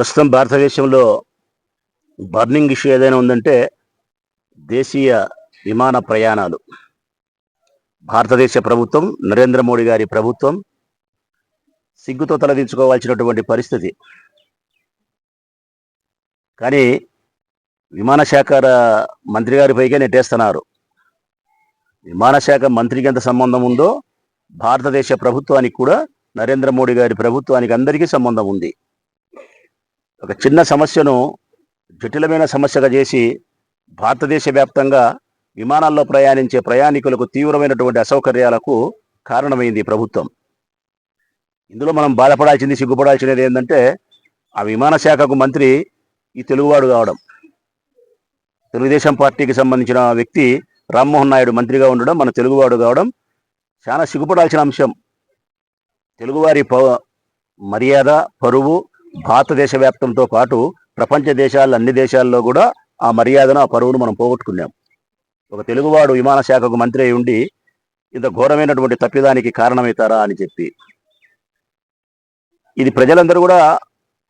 ప్రస్తుతం భారతదేశంలో burning issue ఏదైనా ఉందంటే దేశీయ విమాన ప్రయాణాలు. భారతదేశ ప్రభుత్వం నరేంద్ర మోడీ గారి ప్రభుత్వం సిగ్గుతో తలదించుకోవాల్సినటువంటి పరిస్థితి. కానీ విమాన శాఖ మంత్రి గారి పైకే నెట్టేస్తున్నారు. విమాన శాఖ మంత్రికి ఎంత సంబంధం ఉందో భారతదేశ ప్రభుత్వానికి కూడా నరేంద్ర మోడీ గారి ప్రభుత్వానికి అందరికీ సంబంధం ఉంది. ఒక చిన్న సమస్యను జటిలమైన సమస్యగా చేసి భారతదేశ వ్యాప్తంగా విమానాల్లో ప్రయాణించే ప్రయాణికులకు తీవ్రమైనటువంటి అసౌకర్యాలకు కారణమైంది ప్రభుత్వం. ఇందులో మనం బాధపడాల్సింది సిగ్గుపడాల్సినది ఏంటంటే ఆ విమాన శాఖకు మంత్రి ఈ తెలుగువాడు కావడం. తెలుగుదేశం పార్టీకి సంబంధించిన వ్యక్తి రామ్మోహన్ నాయుడు మంత్రిగా ఉండడం మన తెలుగువాడు కావడం చాలా సిగ్గుపడాల్సిన అంశం. తెలుగువారి ప మర్యాద పరువు భారతదేశ వ్యాప్తంతో పాటు ప్రపంచ దేశాల అన్ని దేశాల్లో కూడా ఆ మర్యాదను ఆ పరువును మనం పోగొట్టుకున్నాం. ఒక తెలుగువాడు విమాన శాఖకు మంత్రి అయి ఉండి ఇంత ఘోరమైనటువంటి తప్పిదానికి కారణమవుతారా అని చెప్పి. ఇది ప్రజలందరూ కూడా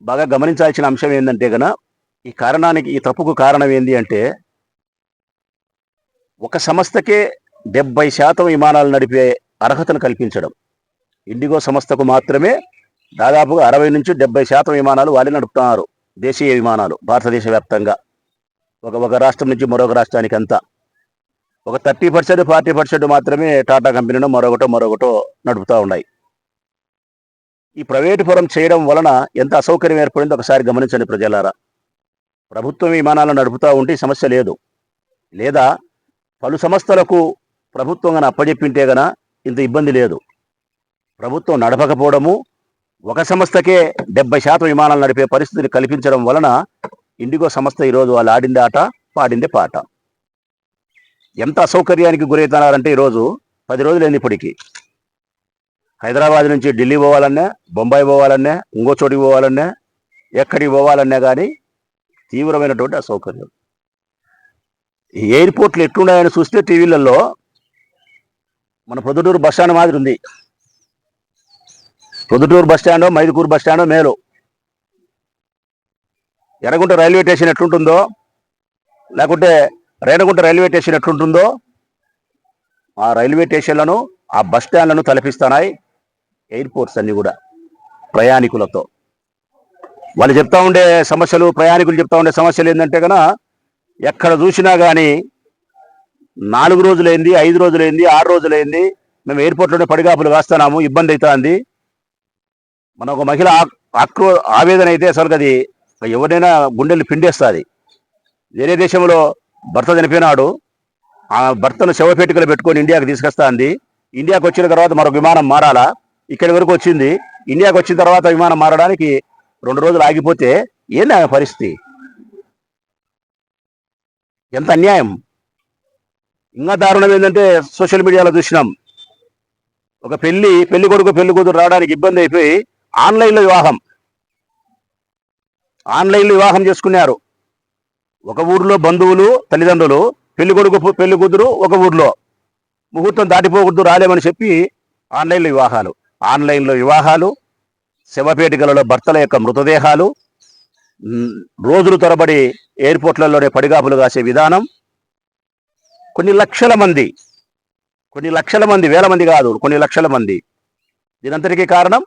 బాగా గమనించాల్సిన అంశం ఏంటంటే గన ఈ కారణానికి ఈ తప్పుకు కారణం ఏంది అంటే ఒక సంస్థకే డెబ్బై శాతం విమానాలు నడిపే అర్హతను కల్పించడం. ఇండిగో సంస్థకు మాత్రమే దాదాపుగా అరవై నుంచి డెబ్బై శాతం విమానాలు వాళ్ళే నడుపుతున్నారు దేశీయ విమానాలు భారతదేశ వ్యాప్తంగా. ఒక ఒక రాష్ట్రం నుంచి మరొక రాష్ట్రానికి అంతా. ఒక థర్టీ పర్సెంట్ ఫార్టీ పర్సెంట్ మాత్రమే టాటా కంపెనీను మరొకటో మరొకటో నడుపుతూ ఉన్నాయి. ఈ ప్రైవేటు పరం చేయడం వలన ఎంత అసౌకర్యం ఏర్పడిందో ఒకసారి గమనించండి ప్రజలారా. ప్రభుత్వం విమానాలను నడుపుతూ ఉంటే సమస్య లేదు. లేదా పలు సంస్థలకు ప్రభుత్వం కానీ అప్పజెప్పింటే గన ఇంత ఇబ్బంది లేదు. ప్రభుత్వం నడపకపోవడము ఒక సంస్థకే డెబ్బై శాతం విమానాలు నడిపే పరిస్థితిని కల్పించడం వలన ఇండిగో సంస్థ ఈరోజు వాళ్ళు ఆడింది ఆట పాడిందే పాట. ఎంత అసౌకర్యానికి గురవుతున్నారంటే ఈరోజు పది రోజులు అయింది ఇప్పటికి. హైదరాబాద్ నుంచి ఢిల్లీ పోవాలన్నా బొంబాయి పోవాలన్నా ఇంకో చోటికి పోవాలన్నా ఎక్కడికి పోవాలన్నా కానీ తీవ్రమైనటువంటి అసౌకర్యం. ఈ ఎయిర్పోర్ట్లు ఎట్లున్నాయని చూస్తే టీవీలలో మన ప్రొద్దుటూరు బస్ స్టాండ్ మాదిరి ఉంది. Proddatur bus stand Mydukur bus stand మేలు. ఎర్రగుంట రైల్వే స్టేషన్ ఎట్లుంటుందో లేకుంటే రేణగుంట రైల్వే స్టేషన్ ఎట్లుంటుందో ఆ రైల్వే స్టేషన్లను ఆ బస్ స్టాండ్లను తలపిస్తున్నాయి ఎయిర్పోర్ట్స్ అన్ని కూడా ప్రయాణికులతో. వాళ్ళు చెప్తా ఉండే సమస్యలు ప్రయాణికులు చెప్తా ఉండే సమస్యలు ఏంటంటే కన ఎక్కడ చూసినా కానీ నాలుగు రోజులైంది ఐదు రోజులైంది ఆరు రోజులైంది మేము ఎయిర్పోర్ట్లోనే పడిగాపులు కాస్తున్నాము ఇబ్బంది అవుతుంది మన ఒక మహిళ ఆక్రో ఆవేదన అయితే అసలు అది ఎవరైనా గుండెలు పిండేస్తుంది. వేరే దేశంలో భర్త చనిపోయినాడు. ఆ భర్తను శవపేటికలు పెట్టుకొని ఇండియాకి తీసుకొస్తా అంది ఇండియాకి వచ్చిన తర్వాత మరొక విమానం మారాలా? ఇక్కడి వరకు వచ్చింది. ఇండియాకి వచ్చిన తర్వాత విమానం మారడానికి రెండు రోజులు ఆగిపోతే ఏంది ఆమె పరిస్థితి? ఎంత అన్యాయం. ఇంకా దారుణం ఏంటంటే సోషల్ మీడియాలో చూసినాం. ఒక పెళ్ళి పెళ్ళి కొడుకు పెళ్ళి కూతురు రావడానికి ఇబ్బంది అయిపోయి ఆన్లైన్లో వివాహం. ఆన్లైన్లో వివాహం చేసుకున్నారు. ఒక ఊర్లో బంధువులు తల్లిదండ్రులు పెళ్ళి కొడుకు పెళ్ళి కూతురు ఒక ఊర్లో. ముహూర్తం దాటిపోకూడదు రాలేమని చెప్పి ఆన్లైన్లో వివాహాలు. ఆన్లైన్లో వివాహాలు శవపేటికలలో భర్తల యొక్క మృతదేహాలు రోజులు తరబడి ఎయిర్పోర్ట్లలోనే పడిగాపులు కాసే విధానం. కొన్ని లక్షల మంది కొన్ని లక్షల మంది వేల మంది కాదు కొన్ని లక్షల మంది. దీనంతటికీ కారణం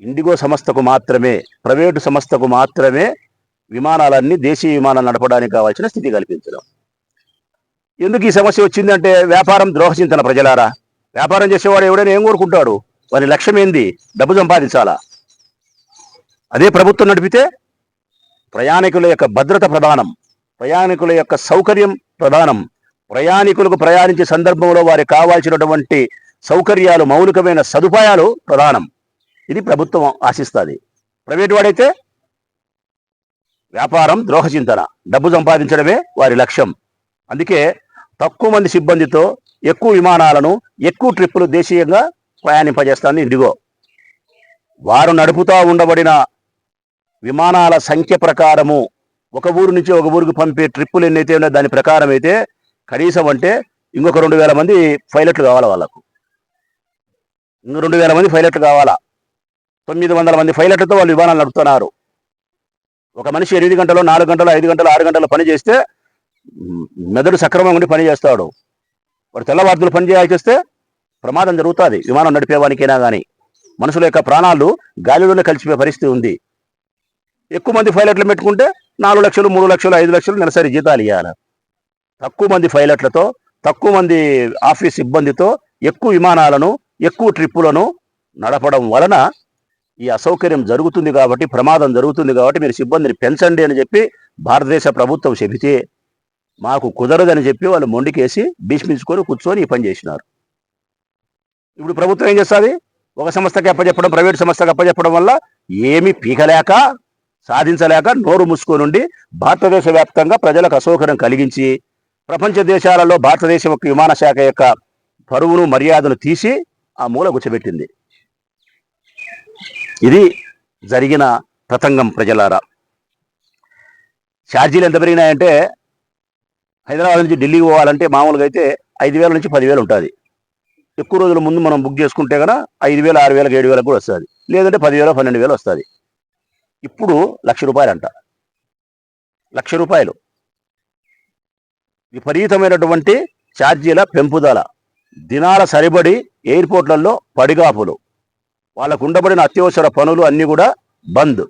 ఇండిగో సంస్థకు మాత్రమే ప్రైవేటు సంస్థకు మాత్రమే విమానాలన్నీ దేశీయ విమానాలు నడపడానికి కావాల్సిన స్థితి కల్పించడం. ఎందుకు ఈ సమస్య వచ్చిందంటే వ్యాపారం ద్రోహచింతన ప్రజలారా. వ్యాపారం చేసేవాడు ఎవడైనా ఏం కోరుకుంటాడు? వారి లక్ష్యం ఏంది? డబ్బు సంపాదించాలా? అదే ప్రభుత్వం నడిపితే ప్రయాణికుల యొక్క భద్రత ప్రధానం ప్రయాణికుల యొక్క సౌకర్యం ప్రధానం. ప్రయాణికులకు ప్రయాణించే సందర్భంలో వారికి కావాల్సినటువంటి సౌకర్యాలు మౌలికమైన సదుపాయాలు ప్రధానం. ఇది ప్రభుత్వం ఆశిస్తుంది. ప్రైవేట్ వాడైతే వ్యాపారం ద్రోహచింతన డబ్బు సంపాదించడమే వారి లక్ష్యం. అందుకే తక్కువ మంది సిబ్బందితో ఎక్కువ విమానాలను ఎక్కువ ట్రిప్పులు దేశీయంగా ప్రయాణింపజేస్తుంది ఇండిగో. వారు నడుపుతా ఉండబడిన విమానాల సంఖ్య ప్రకారము ఒక ఊరు నుంచి ఒక ఊరికి పంపే ట్రిప్పులు ఎన్నైతే ఉన్నాయో దాని ప్రకారం అయితే కనీసం అంటే ఇంకొక రెండు వేల మంది పైలట్లు కావాలి వాళ్ళకు. ఇంకో రెండు వేల మంది పైలట్లు కావాలా. తొమ్మిది వందల మంది పైలట్లతో వాళ్ళు విమానాలు నడుపుతున్నారు. ఒక మనిషి ఎనిమిది గంటలు నాలుగు గంటలు ఐదు గంటలు ఆరు గంటలు పని చేస్తే మెదడు సక్రమంగా ఉండి పని చేస్తాడు. వాడు తెల్లవారుతులు పని చేయాల్సి వస్తే ప్రమాదం జరుగుతుంది. విమానం నడిపేవానికైనా కానీ మనుషుల యొక్క ప్రాణాలు గాలిలోనే కలిసిపోయే పరిస్థితి ఉంది. ఎక్కువ మంది పైలట్లు పెట్టుకుంటే నాలుగు లక్షలు మూడు లక్షలు ఐదు లక్షలు నెలసరి జీతాలు ఇవ్వాలి తక్కువ మంది పైలట్లతో తక్కువ మంది ఆఫీస్ సిబ్బందితో ఎక్కువ విమానాలను ఎక్కువ ట్రిప్పులను నడపడం వలన ఈ అసౌకర్యం జరుగుతుంది కాబట్టి ప్రమాదం జరుగుతుంది కాబట్టి మీరు సిబ్బందిని పెంచండి అని చెప్పి భారతదేశ ప్రభుత్వం చెబితే మాకు కుదరదని చెప్పి వాళ్ళు మొండికేసి భీష్మించుకొని కూర్చొని ఈ పని చేసినారు. ఇప్పుడు ప్రభుత్వం ఏం చేస్తుంది? ఒక సంస్థకి అప్పచెప్పడం ప్రైవేట్ సంస్థకి అప్పచెప్పడం వల్ల ఏమి పీకలేక సాధించలేక నోరు మూసుకొని భారతదేశ వ్యాప్తంగా ప్రజలకు అసౌకర్యం కలిగించి ప్రపంచ దేశాలలో భారతదేశం యొక్క విమాన శాఖ యొక్క పరువును మర్యాదను తీసి ఆ మూల గుచ్చబెట్టింది. ఇది జరిగిన ప్రతంగం ప్రజలారా. ఛార్జీలు ఎంత పెరిగినాయంటే హైదరాబాద్ నుంచి ఢిల్లీకి పోవాలంటే మామూలుగా అయితే ఐదు వేల నుంచి పదివేలు ఉంటుంది. ఎక్కువ రోజుల ముందు మనం బుక్ చేసుకుంటే కనుక ఐదు వేలు ఆరు వేలకు ఏడు వేలకు కూడా వస్తుంది. లేదంటే పదివేలు పన్నెండు వేలు వస్తుంది. ఇప్పుడు లక్ష రూపాయలు అంట లక్ష రూపాయలు. విపరీతమైనటువంటి ఛార్జీల పెంపుదల. దినాల సరిబడి ఎయిర్పోర్ట్లలో పడిగాపులు. వాళ్ళకు ఉండబడిన అత్యవసర పనులు అన్నీ కూడా బంద్.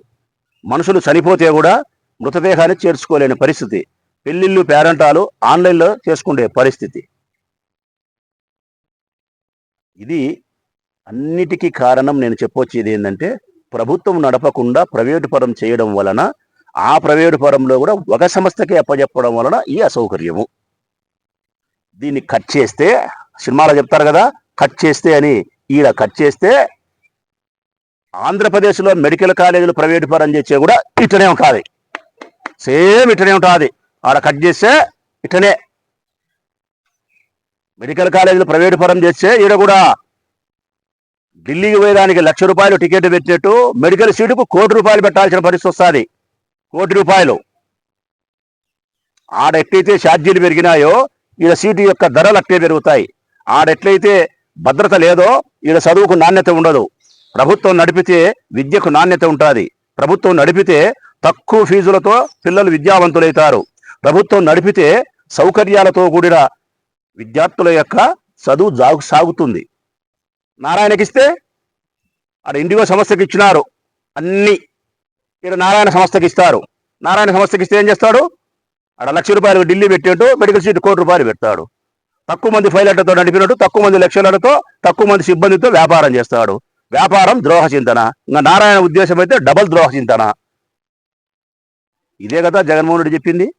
మనుషులు చనిపోతే కూడా మృతదేహాన్ని చేర్చుకోలేని పరిస్థితి. పెళ్ళిళ్ళు పేరంటాలు ఆన్లైన్లో చేసుకునే పరిస్థితి. ఇది అన్నిటికీ కారణం నేను చెప్పొచ్చేది ఏంటంటే ప్రభుత్వం నడపకుండా ప్రైవేటు పరం చేయడం వలన ఆ ప్రైవేటు పరంలో కూడా ఒక సంస్థకి అప్పచెప్పడం వలన ఈ అసౌకర్యము. దీన్ని కట్ చేస్తే సినిమాలో చెప్తారు కదా కట్ చేస్తే అని ఈడ కట్ చేస్తే ఆంధ్రప్రదేశ్లో మెడికల్ కాలేజీలు ప్రైవేటు పరం చేసే కూడా ఇటనే ఉంటుంది. సేమ్ ఇటనే ఉంటుంది. ఆడ కట్ చేస్తే ఇటనే. మెడికల్ కాలేజీలు ప్రైవేటు పరం చేస్తే ఈడ కూడా ఢిల్లీకి పోయేదానికి లక్ష రూపాయలు టికెట్ పెట్టినట్టు మెడికల్ సీటుకు కోటి రూపాయలు పెట్టాల్సిన పరిస్థితి వస్తుంది. కోటి రూపాయలు. ఆడ ఎట్లయితే ఛార్జీలు పెరిగినాయో ఈడ సీటు యొక్క ధరలు అట్టే పెరుగుతాయి. ఆడ ఎట్లయితే భద్రత లేదో ఈడ చదువుకు నాణ్యత ఉండదు. ప్రభుత్వం నడిపితే విద్యకు నాణ్యత ఉంటుంది. ప్రభుత్వం నడిపితే తక్కువ ఫీజులతో పిల్లలు విద్యావంతులవుతారు ప్రభుత్వం నడిపితే సౌకర్యాలతో కూడిన విద్యార్థుల యొక్క చదువు జాగు సాగుతుంది. నారాయణకిస్తే ఆడ ఇండిగో సంస్థకి ఇచ్చినారు అన్ని ఇక్కడ నారాయణ సంస్థకి ఇస్తారు నారాయణ సంస్థకి ఇస్తే ఏం చేస్తాడు? ఆడ లక్ష రూపాయలు ఢిల్లీ పెట్టేట్టు మెడికల్ సీట్ కోటి రూపాయలు పెడతాడు. తక్కువ మంది పైలట్లతో నడిపినట్టు తక్కువ మంది లక్షలతో తక్కువ మంది సిబ్బందితో వ్యాపారం చేస్తాడు. వ్యాపారం ద్రోహ చింతన. ఇంకా నారాయణ ఉద్దేశం అయితే డబల్ ద్రోహ చింతన. ఇదే కదా జగన్మోహన్ రెడ్డి చెప్పింది?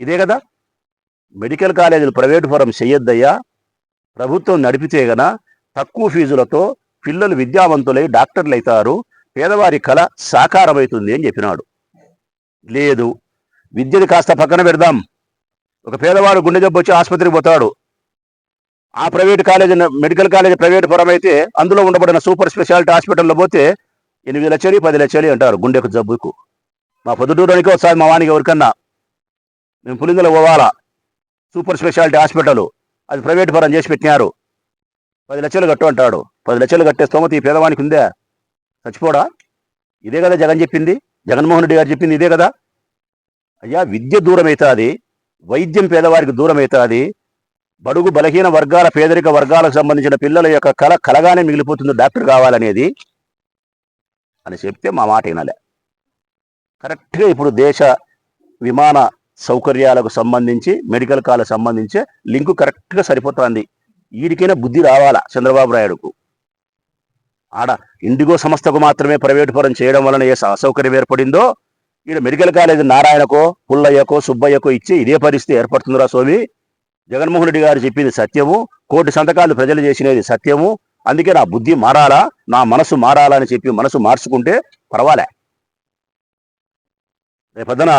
ఇదే కదా? మెడికల్ కాలేజీలు ప్రైవేట్ ఫోరం చెయ్యొద్దయ్యా. ప్రభుత్వం నడిపితే గన తక్కువ ఫీజులతో పిల్లలు విద్యావంతులై డాక్టర్లు అవుతారు పేదవారి కళ సాకారమవుతుంది అని చెప్పినాడు. లేదు. విద్యని కాస్త పక్కన పెడదాం. ఒక పేదవాడు గుండె జబ్బు వచ్చి ఆసుపత్రికి పోతాడు. ఆ private college medical college private పరం అయితే అందులో ఉండబడిన సూపర్ స్పెషాలిటీ హాస్పిటల్లో పోతే ఎనిమిది లక్షలు పది లక్షలు అంటారు గుండెకు జబ్బుకు. మా పొద్దుటూరునికి ఒకసారి మా వానికి ఎవరికన్నా మేము పులిందుల పోవాలా? Super speciality hospital. అది ప్రైవేట్ పరం చేసి పెట్టినారు. పది లక్షలు కట్టు అంటాడు. పది లక్షలు కట్టే స్తోమత ఈ పేదవానికి ఉందే? చచ్చిపోడా? ఇదే కదా జగన్ చెప్పింది. జగన్మోహన్ రెడ్డి గారు చెప్పింది ఇదే కదా. అయ్యా విద్య దూరం అవుతుంది వైద్యం పేదవారికి దూరం అవుతుంది బడుగు బలహీన వర్గాల పేదరిక వర్గాలకు సంబంధించిన పిల్లల యొక్క కళ కలగానే మిగిలిపోతుంది. డాక్టర్ కావాలనేది అని చెప్తే మా మాట వినలే. కరెక్ట్గా ఇప్పుడు దేశ విమాన సౌకర్యాలకు సంబంధించి మెడికల్ కాలకు సంబంధించి లింకు కరెక్ట్గా సరిపోతుంది. వీడికైనా బుద్ధి రావాలా చంద్రబాబు నాయుడుకు? ఆడ ఇండిగో సంస్థకు మాత్రమే ప్రైవేటు పరం చేయడం వలన ఏ అసౌకర్యం ఏర్పడిందో ఈడ మెడికల్ కాలేజ్ నారాయణకో పుల్లయ్యకో సుబ్బయ్యకో ఇచ్చి ఇదే పరిస్థితి ఏర్పడుతుందిరా స్వామి. జగన్మోహన్ రెడ్డి గారు చెప్పింది సత్యము. కోటి సంతకాలు ప్రజలు చేసినది సత్యము. అందుకే నా బుద్ధి మారాలా? నా మనసు మారాలా అని చెప్పి మనసు మార్చుకుంటే పర్వాలే. రేపొద్దున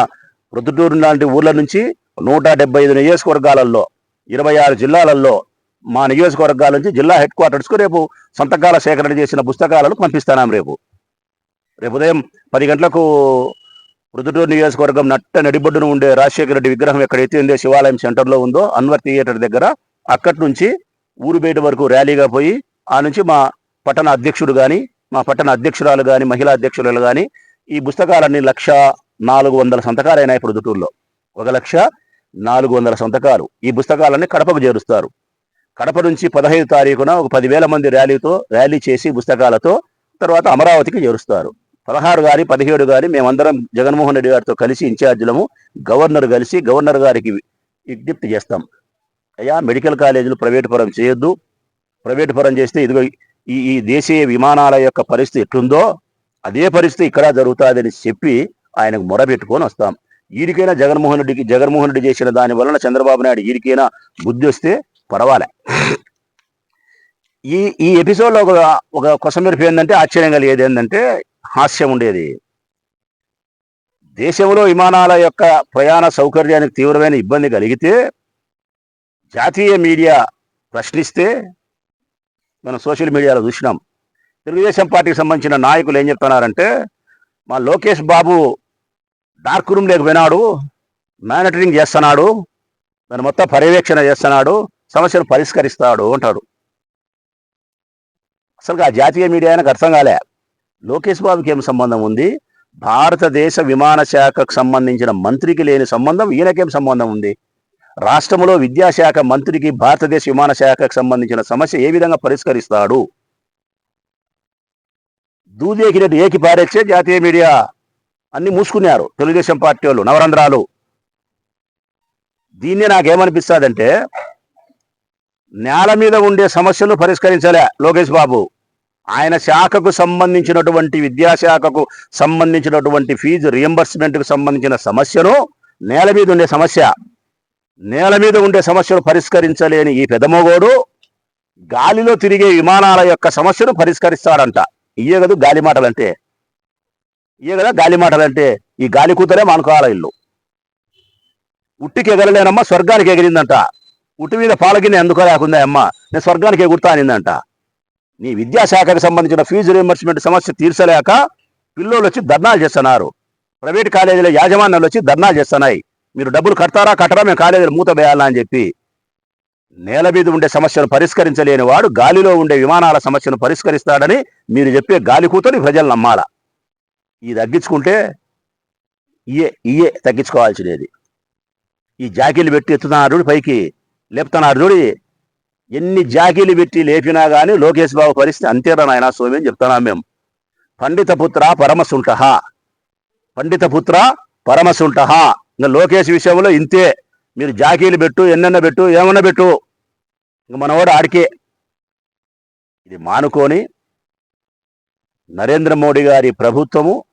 ప్రొద్దుటూరు లాంటి ఊర్ల నుంచి నూట డెబ్బై ఐదు నియోజకవర్గాలలో ఇరవై ఆరు జిల్లాలలో మా నియోజకవర్గాల నుంచి జిల్లా హెడ్ క్వార్టర్స్కు రేపు సంతకాల సేకరణ చేసిన పుస్తకాలను పంపిస్తాను రేపు. రేపు ఉదయం పది గంటలకు ప్రొద్దుటూరు నియోజకవర్గం నట్ట నడిబొడ్డున ఉండే రాజశేఖర రెడ్డి విగ్రహం ఎక్కడైతే ఉందో శివాలయం సెంటర్లో ఉందో అన్వర్ థియేటర్ దగ్గర అక్కడి నుంచి ఊరు బయట వరకు ర్యాలీగా పోయి ఆ నుంచి మా పట్టణ అధ్యక్షుడు కానీ మా పట్టణ అధ్యక్షురాలు కానీ మహిళా అధ్యక్షురాలు కానీ ఈ పుస్తకాలన్నీ లక్ష నాలుగు వందల సంతకాలు అయినాయి ప్రొద్దుటూరులో ఒక లక్ష నాలుగు వందల సంతకాలు. ఈ పుస్తకాలన్నీ కడపకు చేరుస్తారు. కడప నుంచి పదహైదు తారీఖున ఒక పదివేల మంది ర్యాలీతో ర్యాలీ చేసి పుస్తకాలతో తర్వాత అమరావతికి చేరుస్తారు. పదహారు గారి పదిహేడు గారి మేమందరం జగన్మోహన్ రెడ్డి గారితో కలిసి ఇన్ఛార్జీలము. గవర్నర్ కలిసి గవర్నర్ గారికి విజ్ఞప్తి చేస్తాం. అయ్యా మెడికల్ కాలేజీలు ప్రైవేట్ పరం చేయొద్దు. ప్రైవేట్ పరం చేస్తే ఇదిగో ఈ ఈ దేశీయ విమానాల యొక్క పరిస్థితి ఎట్లుందో అదే పరిస్థితి ఇక్కడ జరుగుతుందని చెప్పి ఆయనకు మొరబెట్టుకొని వస్తాం. ఈరికైనా జగన్మోహన్ రెడ్డికి జగన్మోహన్ రెడ్డి చేసిన దాని వలన చంద్రబాబు నాయుడు ఈరికైనా బుద్ధి వస్తే పర్వాలే. ఈ ఈ ఎపిసోడ్లో ఒక ఒక కొసమెరుపు ఏంటంటే ఆశ్చర్యం కలిగేది ఏంటంటే హాస్యం ఉండేది. దేశంలో విమానాల యొక్క ప్రయాణ సౌకర్యానికి తీవ్రమైన ఇబ్బంది కలిగితే జాతీయ మీడియా ప్రశ్నిస్తే మనం సోషల్ మీడియాలో చూసినాం. తెలుగుదేశం పార్టీకి సంబంధించిన నాయకులు ఏం చెప్తున్నారంటే మా లోకేష్ బాబు డార్క్ రూమ్ లేకపోయినాడు మానిటరింగ్ చేస్తున్నాడు దాని మొత్తం పర్యవేక్షణ చేస్తున్నాడు సమస్యను పరిష్కరిస్తాడు అంటాడు అసలు ఆ జాతీయ మీడియా ఆయనకు అర్థం కాలే. లోకేష్ బాబుకి ఏం సంబంధం ఉంది? భారతదేశ విమాన శాఖకు సంబంధించిన మంత్రికి లేని సంబంధం ఈయనకేం సంబంధం ఉంది? రాష్ట్రంలో విద్యాశాఖ మంత్రికి భారతదేశ విమాన శాఖకు సంబంధించిన సమస్య ఏ విధంగా పరిష్కరిస్తాడు? దూదేకినట్టు ఏకి పారేచ్చే జాతీయ మీడియా. అన్ని మూసుకున్నారు తెలుగుదేశం పార్టీ వాళ్ళు నవరంధ్రాలు. దీన్నే నాకేమనిపిస్తుందంటే నేల మీద ఉండే సమస్యలు పరిష్కరించలే లోకేష్ బాబు. ఆయన శాఖకు సంబంధించినటువంటి విద్యాశాఖకు సంబంధించినటువంటి ఫీజు రియంబర్స్మెంట్కు సంబంధించిన సమస్యను నేల మీద ఉండే సమస్య నేల మీద ఉండే సమస్యను పరిష్కరించలేని ఈ పెదమోగోడు గాలిలో తిరిగే విమానాల యొక్క సమస్యను పరిష్కరిస్తాడంట. ఇయే కదా గాలి మాటలంటే. ఇయే కదా గాలి మాటలంటే. ఈ గాలి కూతరే మానుకోవాల ఇల్లు ఉట్టికి ఎగరలేనమ్మా స్వర్గానికి ఎగిరిందంట. ఉట్టి మీద పాలగిన్నె ఎందుకు లేకుండా అమ్మ. నేను స్వర్గానికి ఎగురుతానిందంట నీ విద్యాశాఖకు సంబంధించిన ఫీజు రియంబర్స్మెంట్ సమస్య తీర్చలేక పిల్లలు వచ్చి ధర్నాలు చేస్తున్నారు. ప్రైవేట్ కాలేజీల యాజమాన్యాలు వచ్చి ధర్నాలు చేస్తున్నాయి. మీరు డబ్బులు కడతారా కట్టరా మేము కాలేజీలు మూత వేయాలా అని చెప్పి. నేల మీద ఉండే సమస్యను పరిష్కరించలేని వాడు గాలిలో ఉండే విమానాల సమస్యను పరిష్కరిస్తాడని మీరు చెప్పే గాలి కూతని ప్రజలు నమ్మాల? ఇది తగ్గించుకుంటే ఇయే ఇయే తగ్గించుకోవాల్సినది. ఈ జాకీలు పెట్టి ఎత్తుతున్నారు పైకి. లేపుతున్నారు చూడి ఎన్ని జాకీలు పెట్టి లేపినా గానీ లోకేష్ బాబు పరిస్థితి అంతేరా నాయన స్వామి అని చెప్తున్నాం మేము. పండిత పుత్ర పరమసుంఠ పండిత పుత్ర పరమసుంఠ ఇంకా లోకేష్ విషయంలో ఇంతే. మీరు జాకీలు పెట్టు ఎన్నెన్న పెట్టు ఏమన్నా పెట్టు. ఇంక మనవాడు ఆడికే. ఇది మానుకొని నరేంద్ర మోడీ గారి ప్రభుత్వము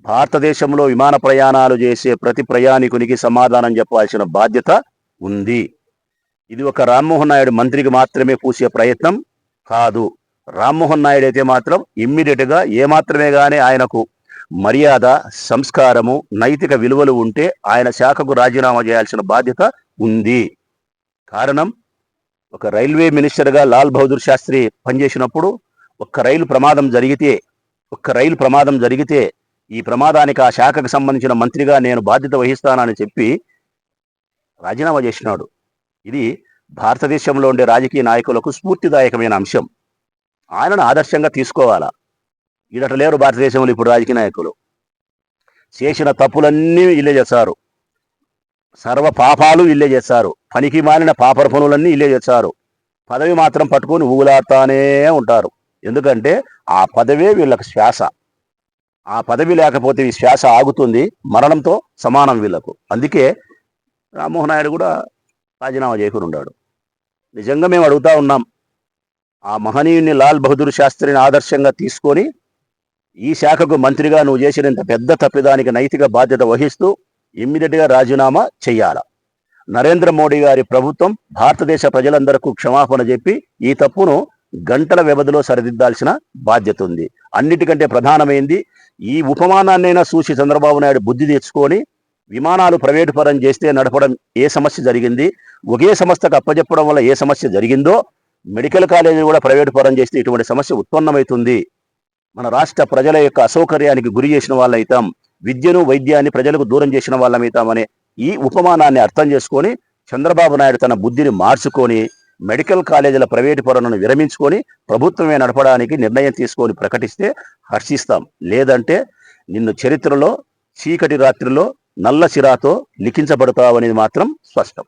భారతదేశంలో విమాన ప్రయాణాలు చేసే ప్రతి ప్రయాణికునికి సమాధానం చెప్పాల్సిన బాధ్యత ఉంది. ఇది ఒక రామ్మోహన్ నాయుడు మంత్రికి మాత్రమే పూసే ప్రయత్నం కాదు. రామ్మోహన్ నాయుడు అయితే మాత్రం ఇమ్మీడియట్గా ఏమాత్రమే కానీ ఆయనకు మర్యాద సంస్కారము నైతిక విలువలు ఉంటే ఆయన శాఖకు రాజీనామా చేయాల్సిన బాధ్యత ఉంది. కారణం ఒక రైల్వే మినిస్టర్గా లాల్ బహదూర్ శాస్త్రి పనిచేసినప్పుడు ఒక్క రైలు ప్రమాదం జరిగితే ఒక్క రైలు ప్రమాదం జరిగితే ఈ ప్రమాదానికి ఆ శాఖకు సంబంధించిన మంత్రిగా నేను బాధ్యత వహిస్తానని చెప్పి రాజీనామా చేసినాడు. ఇది భారతదేశంలో ఉండే రాజకీయ నాయకులకు స్ఫూర్తిదాయకమైన అంశం. ఆయనను ఆదర్శంగా తీసుకోవాలా? ఈడట లేరు భారతదేశంలో ఇప్పుడు రాజకీయ నాయకులు. చేసిన తప్పులన్నీ ఇల్లే చేశారు. సర్వ పాపాలు ఇల్లే చేస్తారు పనికి మాలిన పాపర పనులన్నీ ఇల్లే చేశారు. పదవి మాత్రం పట్టుకొని ఊగులాడుతానే ఉంటారు. ఎందుకంటే ఆ పదవే వీళ్ళకి శ్వాస. ఆ పదవి లేకపోతే ఈ శ్వాస ఆగుతుంది మరణంతో సమానం వీళ్ళకు. అందుకే రామ్మోహన్ నాయుడు కూడా రాజీనామా చేయకుండా ఉన్నాడు నిజంగా మేము అడుగుతా ఉన్నాం ఆ మహనీయుని లాల్ బహదూర్ శాస్త్రిని ఆదర్శంగా తీసుకొని ఈ శాఖకు మంత్రిగా నువ్వు చేసినంత పెద్ద తప్పిదానికి నైతిక బాధ్యత వహిస్తూ ఇమ్మీడియట్గా రాజీనామా చెయ్యాల? నరేంద్ర మోడీ గారి ప్రభుత్వం భారతదేశ ప్రజలందరకు క్షమాపణ చెప్పి ఈ తప్పును గంటల వ్యవధిలో సరిదిద్దాల్సిన బాధ్యత ఉంది. అన్నిటికంటే ప్రధానమైంది ఈ ఉపమానాన్నైనా చూసి చంద్రబాబు నాయుడు బుద్ధి తెచ్చుకొని విమానాలు ప్రైవేటు పరం చేస్తే నడపడం ఏ సమస్య జరిగింది? ఒకే సంస్థకు అప్పచెప్పడం వల్ల ఏ సమస్య జరిగిందో మెడికల్ కాలేజీ కూడా ప్రైవేటు పరం చేస్తే ఇటువంటి సమస్య ఉత్పన్నమవుతుంది. మన రాష్ట్ర ప్రజల యొక్క అసౌకర్యానికి గురి చేసిన వాళ్ళైతాం. విద్యను వైద్యాన్ని ప్రజలకు దూరం చేసిన వాళ్ళమైతామనే ఈ ఉపమానాన్ని అర్థం చేసుకొని చంద్రబాబు నాయుడు తన బుద్ధిని మార్చుకొని మెడికల్ కాలేజీల ప్రైవేటు పనులను విరమించుకొని ప్రభుత్వమే నడపడానికి నిర్ణయం తీసుకొని ప్రకటిస్తే హర్షిస్తాం. లేదంటే నిన్ను చరిత్రలో చీకటి రాత్రిలో నల్ల సిరాతో లిఖించబడతావనేది మాత్రం స్పష్టం.